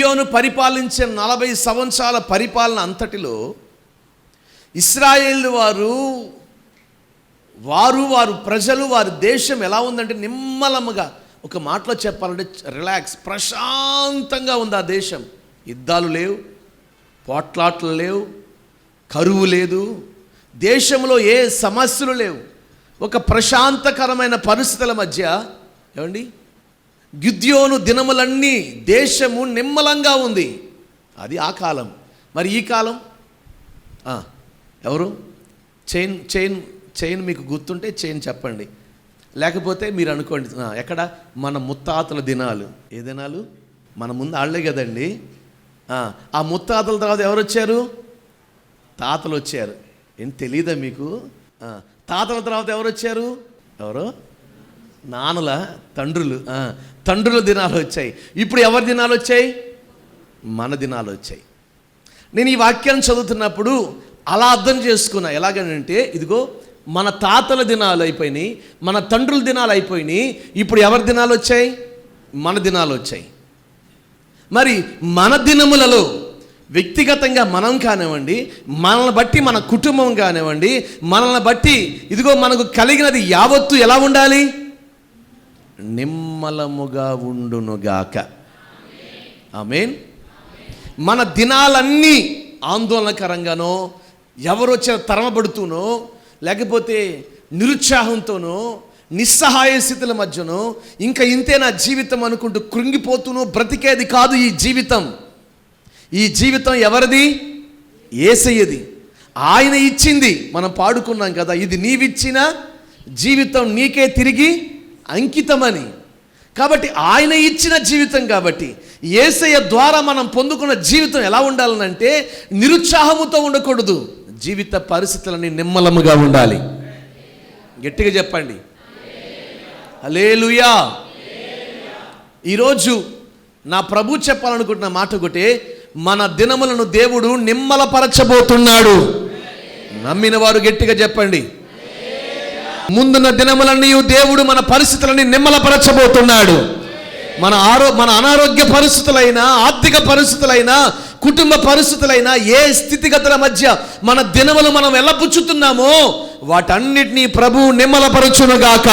గిద్యోను పరిపాలించిన నలభై సంవత్సరాల పరిపాలన అంతటిలో ఇస్రాయేల్ వారు వారు వారు ప్రజలు వారి దేశం ఎలా ఉందంటే నిమ్మలముగా ఒక మాటలో చెప్పాలంటే రిలాక్స్ ప్రశాంతంగా ఉంది ఆ దేశం. యుద్ధాలు లేవు పోట్లాట్లు లేవు కరువు లేదు. దేశంలో ఏ సమస్యలు లేవు. ఒక ప్రశాంతకరమైన పరిస్థితుల మధ్య ఏమండి? గిద్యోను దినములన్నీ దేశము నిమ్మలంగా ఉంది. అది ఆ కాలం. మరి ఈ కాలం? ఎవరు? చైన్ చైన్ చైన్ మీకు గుర్తుంటే చైన్ చెప్పండి. లేకపోతే మీరు అనుకోండి ఎక్కడ? మన ముత్తాతల దినాలు. ఏ దినాలు? మన ముందు ఆళ్ళే కదండి. ఆ, ముత్తాతల తర్వాత ఎవరు వచ్చారు తాతలు వచ్చారు. ఏం తెలీదా మీకు? తాతల తర్వాత ఎవరు వచ్చారు ఎవరు? నాన్నల తండ్రులు తండ్రుల దినాలు వచ్చాయి. ఇప్పుడు ఎవరి దినాలు వచ్చాయి? మన దినాలు వచ్చాయి. నేను ఈ వాక్యాన్ని చదువుతున్నప్పుడు అలా అర్థం చేసుకున్నా. ఎలాగనంటే ఇదిగో మన తాతల దినాలు అయిపోయినాయి మన తండ్రుల దినాలు అయిపోయినాయి ఇప్పుడు ఎవరి దినాలు వచ్చాయి? మన దినాలు వచ్చాయి. మరి మన దినములలో వ్యక్తిగతంగా మనం కానివ్వండి మనల్ని బట్టి మన కుటుంబం కానివ్వండి మనల్ని బట్టి ఇదిగో మనకు కలిగినది యావత్తు ఎలా ఉండాలి? నిమ్మలముగా ఉండునుగాక. ఆమెన్? మన దినాలన్నీ ఆందోళనకరంగానో ఎవరు వచ్చిన తరమబడుతూనో లేకపోతే నిరుత్సాహంతోనో నిస్సహాయ స్థితుల మధ్యనో ఇంకా ఇంతే నా జీవితం అనుకుంటూ కృంగిపోతూనో బ్రతికేది కాదు ఈ జీవితం. ఈ జీవితం ఎవరిది? ఏసయ్యది. ఆయన ఇచ్చింది. మనం పాడుకున్నాం కదా ఇది నీవిచ్చిన జీవితం నీకే తిరిగి అంకితమని. కాబట్టి ఆయన ఇచ్చిన జీవితం కాబట్టి ఏసయ్య ద్వారా మనం పొందుకున్న జీవితం ఎలా ఉండాలనంటే నిరుత్సాహముతో ఉండకూడదు జీవిత పరిస్థితులని నిమ్మలముగా ఉండాలి. గట్టిగా చెప్పండి. అలేలుయా ఈరోజు నా ప్రభు చెప్పాలనుకుంటున్న మాట ఒకటే మన దినములను దేవుడు నిమ్మలపరచబోతున్నాడు. నమ్మిన వారు గట్టిగా చెప్పండి. ముందున్న దినములన్నీ దేవుడు మన పరిస్థితులని నిమ్మలపరచబోతున్నాడు. మన ఆరో మన అనారోగ్య పరిస్థితులైనా ఆర్థిక పరిస్థితులైనా కుటుంబ పరిస్థితులైనా ఏ స్థితిగతుల మధ్య మన దినములు మనం ఎలా పుచ్చుతున్నామో వాటన్నిటినీ ప్రభు నిమ్మలపరచునుగాక.